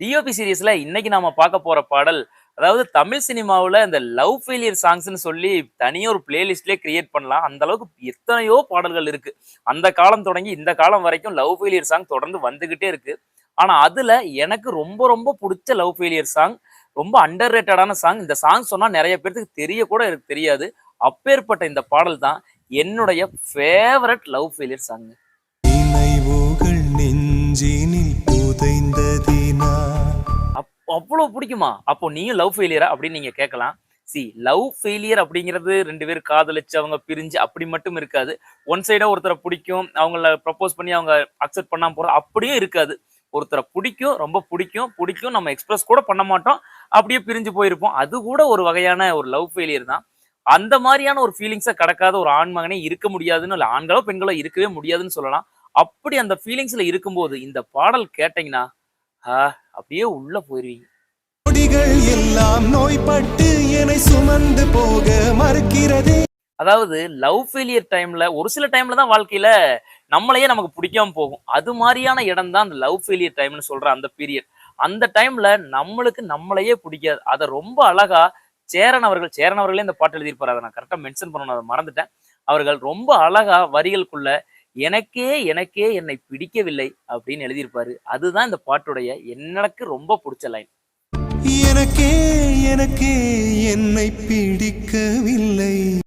DOP சீரிஸ்ல இன்னைக்கு நாம பார்க்க போற பாடல் அதாவது தமிழ் சினிமாவில் இந்த லவ் ஃபெயிலியர் சாங்ஸ்னு சொல்லி தனியாக ஒரு பிளேலிஸ்ட்லேயே கிரியேட் பண்ணலாம். அந்த அளவுக்கு எத்தனையோ பாடல்கள் இருக்கு. அந்த காலம் தொடங்கி இந்த காலம் வரைக்கும் லவ் ஃபெயிலியர் சாங் தொடர்ந்து வந்துகிட்டே இருக்கு. ஆனால் அதில் எனக்கு ரொம்ப ரொம்ப பிடிச்ச லவ் ஃபெயிலியர் சாங் ரொம்ப அண்டர் ரேட்டடான சாங் இந்த சாங் சொன்னால் நிறைய பேர்த்துக்கு தெரிய கூட எனக்கு தெரியாது. அப்பேற்பட்ட இந்த பாடல் தான் என்னுடைய ஃபேவரட் லவ் ஃபெயிலியர் சாங் நினைவுகள் நெஞ்சினில் அவ்வளவு பிடிக்குமா? அப்போ நீயும் லவ் ஃபெயிலியரா அப்படின்னு நீங்க கேட்கலாம். சி லவ் ஃபெயிலியர் அப்படிங்கிறது ரெண்டு பேர் காதலிச்சு அவங்க பிரிஞ்சு அப்படி மட்டும் இருக்காது. ஒன் சைடா ஒருத்தரை பிடிக்கும் அவங்கள ப்ரப்போஸ் பண்ணி அவங்க அக்செப்ட் பண்ணாம போற அப்படியும் இருக்காது. ஒருத்தரை பிடிக்கும் ரொம்ப பிடிக்கும் பிடிக்கும் நம்ம எக்ஸ்பிரஸ் கூட பண்ண மாட்டோம் அப்படியே பிரிஞ்சு போயிருப்போம். அது கூட ஒரு வகையான ஒரு லவ் ஃபெயிலியர் தான். அந்த மாதிரியான ஒரு ஃபீலிங்ஸை கடக்காத ஒரு ஆண் மகனே இருக்க முடியாதுன்னு இல்லை ஆண்களோ பெண்களோ இருக்கவே முடியாதுன்னு சொல்லலாம். அப்படி அந்த ஃபீலிங்ஸில் இருக்கும்போது இந்த பாடல் கேட்டிங்கன்னா அப்படியே உள்ள போயிருவீங்க. நொடிகள் எல்லாம் நோய்பட்டு என்னை சுமந்து போக மறுக்கிறதே. அதாவது லவ் ஃபெயிலியர் டைம்ல ஒரு சில டைம்ல தான் வாழ்க்கையில நம்மளையே நமக்கு பிடிக்காம போகும். அது மாதிரியான இடம் தான் அந்த லவ் ஃபெயிலியர் டைம்னு சொல்ற அந்த பீரியட் அந்த டைம்ல நம்மளுக்கு நம்மளையே பிடிக்காது. அதை ரொம்ப அழகா சேரன் அவர்கள் சேரன் அவர்களே இந்த பாட்டு எழுதியிருப்பாரு. அதை நான் கரெக்டாக மென்ஷன் பண்ணணும் அதை மறந்துட்டேன். அவர்கள் ரொம்ப அழகா வரிகளுக்குள்ள எனக்கே எனக்கே என்னை பிடிக்கவில்லை அப்படின்னு எழுதியிருப்பாரு. அதுதான் இந்த பாட்டுடைய எனக்கு ரொம்ப பிடிச்ச லைன் எனக்கே எனக்கே என்னை பிடிக்கவில்லை.